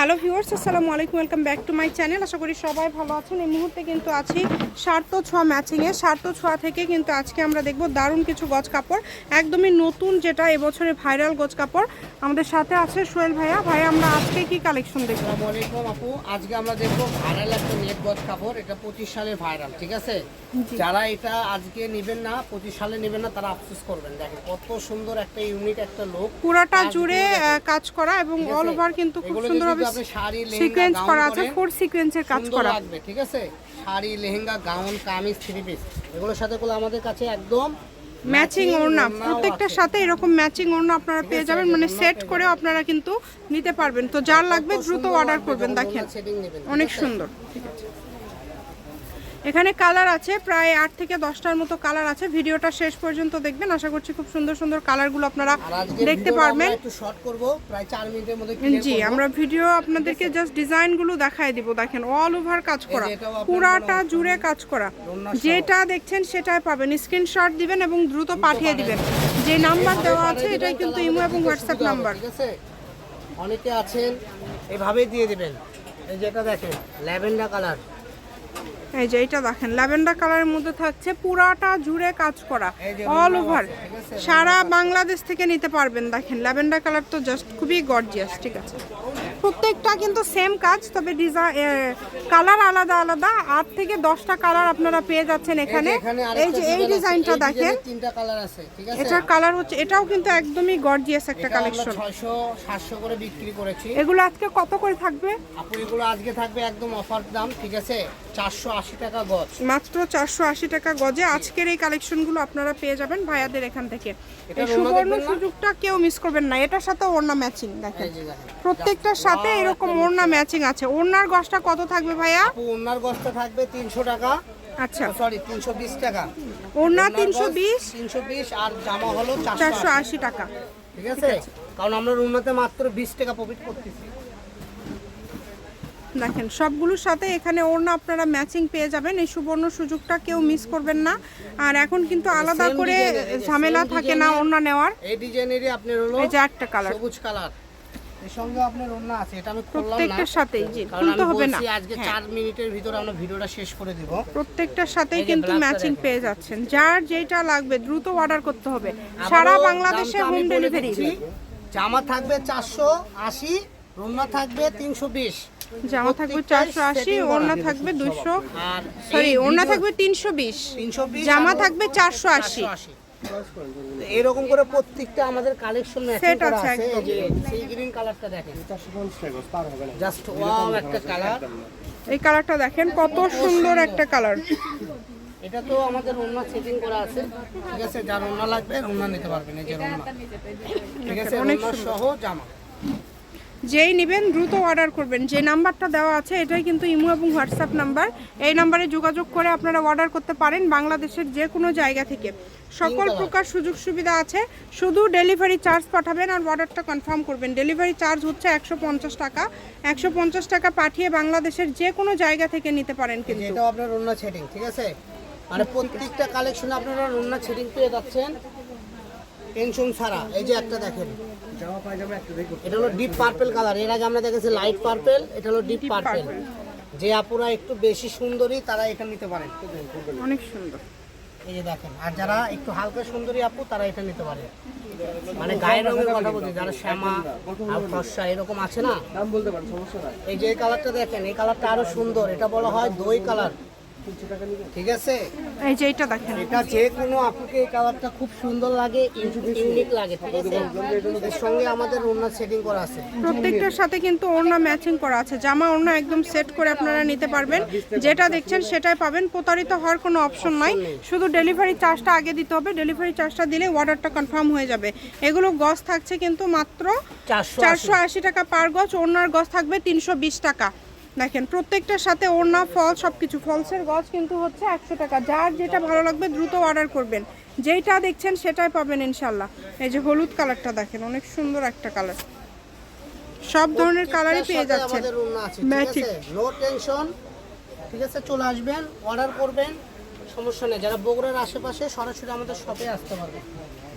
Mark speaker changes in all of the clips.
Speaker 1: Hello viewers আসসালামু আলাইকুম welcome back to my channel. আশা করি সবাই ভালো আছেন। এই মুহূর্তে কিন্তু আছি সার্ত ছোঁয়া ম্যাচিংয়ে সার্ত ছোঁয়া থেকে কিন্তু আজকে আমরা দেখব দারুণ কিছু গজ কাপড় একদমই নতুন যেটা এবছরে ভাইরাল গজ কাপড়। আমাদের সাথে আছে সোহেল ভাইয়া। ভাইয়া আমরা আজকে কি কালেকশন দেখব?
Speaker 2: আলাইকুম আপু। আজকে আমরা দেখব ভাইরাল একটা নেট গজ কাপড়। এটা পঁচিশ সালের ভাইরাল ঠিক আছে? যারা এটা আজকে নেবেন না পঁচিশ সালে নেবেন না তারা আফসোস করবেন। দেখেন কত সুন্দর একটা ইউনিক একটা লোক
Speaker 1: পুরাটা জুড়ে কাজ করা এবং অল ওভার কিন্তু খুব সুন্দরভাবে সিকোয়েন্স করা আছে ফোর সিকোয়েন্সের কাজ করা।
Speaker 2: লাগবে ঠিক আছে? Sari lehenga gown kameez three piece এগুলোর সাথে গুলো আমাদের কাছে একদম
Speaker 1: ম্যাচিং ওড়না প্রত্যেকটার সাথে এরকম ম্যাচিং ওড়না আপনারা পেয়ে যাবেন মানে সেট করে আপনারা কিন্তু নিতে পারবেন। তো যার লাগবে দ্রুত অর্ডার করবেন দেখেন। অনেক সুন্দর। ঠিক আছে। এখানে কালার আছে প্রায় আট থেকে দশটার মতো কালার আছে। ভিডিওটা শেষ পর্যন্ত দেখবেন আশা করছি খুব সুন্দর সুন্দর কালারগুলো আপনারা দেখতে পারবেন।
Speaker 2: একটু শর্ট করব প্রায় 4 মিনিটের মধ্যে clear
Speaker 1: জি আমরা ভিডিও আপনাদেরকে জাস্ট ডিজাইনগুলো দেখাই দিব দেখেন অল ওভার কাজ করা পুরাটা জুড়ে কাজ করা। যেটা দেখছেন সেটাই পাবেন স্ক্রিনশট দিবেন এবং দ্রুত পাঠিয়ে দিবেন। যে নাম্বার দেওয়া আছে এটাই কিন্তু ইমো এবং হোয়াটসঅ্যাপ নাম্বার
Speaker 2: ঠিক আছে? অনেকে আছেন এভাবেই দিয়ে দিবেন। এই যেটা দেখেন ল্যাভেন্ডার কালার।
Speaker 1: এই যে এটা দেখেন ল্যাভেন্ডার কালারের মধ্যে থাকছে পুরাটা জুড়ে কাজ করা অল ওভার? সারা বাংলাদেশ থেকে নিতে পারবেন দেখেন ল্যাভেন্ডার কালার তো জাস্ট খুবই গর্জিয়াস ঠিক আছে? প্রত্যেকটা কিন্তু সেম কাজ তবে ডিজাইন কালার আলাদা আলাদা আট থেকে দশটা কালার আপনারা পেয়ে যাচ্ছেন এখানে। এই যে এই ডিজাইনটা দেখেন।
Speaker 2: তিনটা কালার আছে ঠিক আছে?
Speaker 1: এটার কালার হচ্ছে এটাও কিন্তু একদমই গর্জিয়াস একটা কালেকশন
Speaker 2: 600 700 করে বিক্রি করেছি।
Speaker 1: এগুলো আজকে কত করে থাকবে?
Speaker 2: আপু এগুলো আজকে থাকবে একদম অফার দাম ঠিক আছে? 480 টাকা গজ।
Speaker 1: মাত্র চারশো আশি টাকা গজে। আজকের এই কালেকশনগুলো আপনারা পেয়ে যাবেন ভাইয়াদের এখান থেকে। এই সুবর্ণ সুযোগটা কেউ মিস করবেন না। এটার সাথে ওড়না ম্যাচিং দেখেন। প্রত্যেকটার সাথে এরকম ওড়না ম্যাচিং আছে। ওড়নার গজটা কত থাকবে ভাইয়া?
Speaker 2: ওনার গজটা থাকবে 300 টাকা।
Speaker 1: আচ্ছা।
Speaker 2: সরি 320 টাকা। ওড়নার
Speaker 1: তিনশো বিশ।
Speaker 2: 320 আর জামা হলো 480
Speaker 1: চারশো আশি টাকা।
Speaker 2: ঠিক আছে? কারণ আমরা রুমনাতে মাত্র 20 টাকা প্রফিট করতেছি।
Speaker 1: দেখেন সবগুলোর সাথে এখানে ওড়না আপনারা ম্যাচিং পেয়ে যাবেন। এই সুবর্ণ সুযোগটা কেউ মিস করবেন না। আর এখন কিন্তু আলাদা করে ঝামেলা থাকে না। ওড়না নেওয়ার।
Speaker 2: এই ডিজাইনেরই আপনার হলো
Speaker 1: এই যে একটা কালার
Speaker 2: সবুজ কালার সঙ্গে আপনার ওন্না আছে এটা আমি খুললাম না।
Speaker 1: প্রত্যেকটার সাথেই জি খুলতে হবে না।
Speaker 2: আজকে
Speaker 1: হ্যাঁ।
Speaker 2: 4 মিনিটের ভিতরে আমরা ভিডিওটা শেষ করে দিব।
Speaker 1: প্রত্যেকটার সাথেই কিন্তু ম্যাচিং পেয়ে যাচ্ছেন। যার যেটা লাগবে দ্রুত অর্ডার করতে হবে। সারা বাংলাদেশে হোম ডেলিভারি
Speaker 2: জামা থাকবে 480 রুমনা থাকবে 320
Speaker 1: জামা থাকবে চারশো আশি ওড়না থাকবে দুশো সরি ওড়না থাকবে তিনশো বিশ
Speaker 2: 320
Speaker 1: জামা থাকবে চারশো আশি।
Speaker 2: এরকম করে প্রত্যেকটা আমাদের কালেকশন করা
Speaker 1: আছে একদম।
Speaker 2: যে সেই গ্রিন কালারটা দেখেন। জাস্ট ওয়াও একটা কালার
Speaker 1: এই কালারটা দেখেন কত সুন্দর একটা কালার
Speaker 2: এটা তো আমাদের ওন্না সেটিং করা আছে ঠিক আছে? যার ওন্না লাগবে ওন্না নিতে পারবেন এই যে ওন্না ঠিক আছে
Speaker 1: অনেক
Speaker 2: সহ জামা।
Speaker 1: যেই নেবেন দ্রুত অর্ডার করবেন। যে নাম্বারটা দেওয়া আছে এটাই কিন্তু ইমো এবং হোয়াটসঅ্যাপ নাম্বার। এই নাম্বারে যোগাযোগ করে আপনারা অর্ডার করতে পারেন বাংলাদেশের যে কোনো জায়গা থেকে। সকল প্রকার সুযোগ সুবিধা আছে। শুধু ডেলিভারি চার্জ পাঠাবেন আর অর্ডারটা কনফার্ম করবেন। ডেলিভারি চার্জ হচ্ছে একশো পঞ্চাশ টাকা। একশো পঞ্চাশ টাকা পাঠিয়ে বাংলাদেশের যে কোনো জায়গা থেকে নিতে পারেন কিন্তু।
Speaker 2: এটাও আপনার ওন্না সেটিং ঠিক আছে? মানে প্রত্যেকটা কালেকশনে আপনারা ওন্না সেটিং পেয়ে যাচ্ছেন। টেনশন ছাড়া। এই যে একটা দেখেন। এটা হলো ডিপ পার্পল কালারের আগে আমরা দেখেছি লাইট পার্পল এটা হলো ডিপ পার্পল যে আপুরা একটু বেশি সুন্দরী তারা এটা নিতে পারেন।
Speaker 1: অনেক সুন্দর।
Speaker 2: এই যে দেখেন আর যারা একটু হালকা সুন্দরী আপু তারা এটা নিতে পারে। মানে গায়ের রঙের কথা বলছি যারা শ্যামা আর ফর্সা এরকম আছে না?
Speaker 3: দাম বলতে পারেন সমস্যা নাই।
Speaker 2: এই যে কালারটা দেখেন এই কালারটা আরও সুন্দর। এটা বলা হয় দই কালার ঠিক আছে?
Speaker 1: এই যে এটা দেখেন।
Speaker 2: এটা যে কোনো আপুকে এই কালারটা খুব সুন্দর লাগে ইউনিক লাগে ঠিক আছে? এর সঙ্গে আমাদের ওনার সেটিং করা আছে।
Speaker 1: প্রত্যেকটার সাথে কিন্তু ওড়না ম্যাচিং করা আছে। জামা ওড়না একদম সেট করে আপনারা নিতে পারবেন। যেটা দেখছেন সেটাই পাবেন। প্রতারিত হওয়ার কোনো অপশন নাই। শুধু ডেলিভারি চার্জটা আগে দিতে হবে। ডেলিভারি চার্জটা দিলে অর্ডারটা কনফার্ম হয়ে যাবে। এগুলো গজ থাকছে কিন্তু মাত্র
Speaker 2: চারশো
Speaker 1: চারশো আশি টাকা পার গজ। ওড়নার গজ থাকবে তিনশো বিশ টাকা। দেখেন প্রত্যেকটার সাথে ওড়না ফল সব কিছু ফলসের গজ কিন্তু হচ্ছে একশো টাকা। যার যেটা ভালো লাগবে দ্রুত অর্ডার করবেন। যেইটা দেখছেন সেটাই পাবেন ইনশাল্লাহ। এই যে হলুদ কালারটা দেখেন অনেক সুন্দর একটা কালার। সব ধরনের কালারই পেয়ে যাচ্ছেন।
Speaker 2: নো টেনশন ঠিক আছে? চলে আসবেন অর্ডার করবেন। সমস্যা নেই। যারা বগুড়ার আশেপাশে সরাসরি আমাদের শপে আসতে পারবে।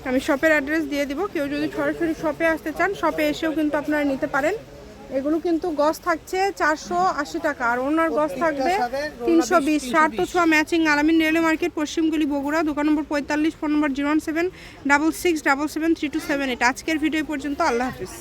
Speaker 1: আমি শপের অ্যাড্রেস দিয়ে দিব। কেউ যদি সরাসরি শপে আসতে চান শপে এসেও কিন্তু আপনারা নিতে পারেন। এগুলো কিন্তু গস থাকছে চারশো আশি টাকা। আর ওনার গস থাকবে তিনশো
Speaker 2: বিশ,
Speaker 1: ষাট তো ছোঁয়া ম্যাচিং আলামিন রেলওয়ে মার্কেট পশ্চিমগুলি বগুড়া দোকান নম্বর পঁয়তাল্লিশ phone number zero one seven double six double seven three two seven eight. আজকের ভিডিও পর্যন্ত আল্লাহ হাফিজ।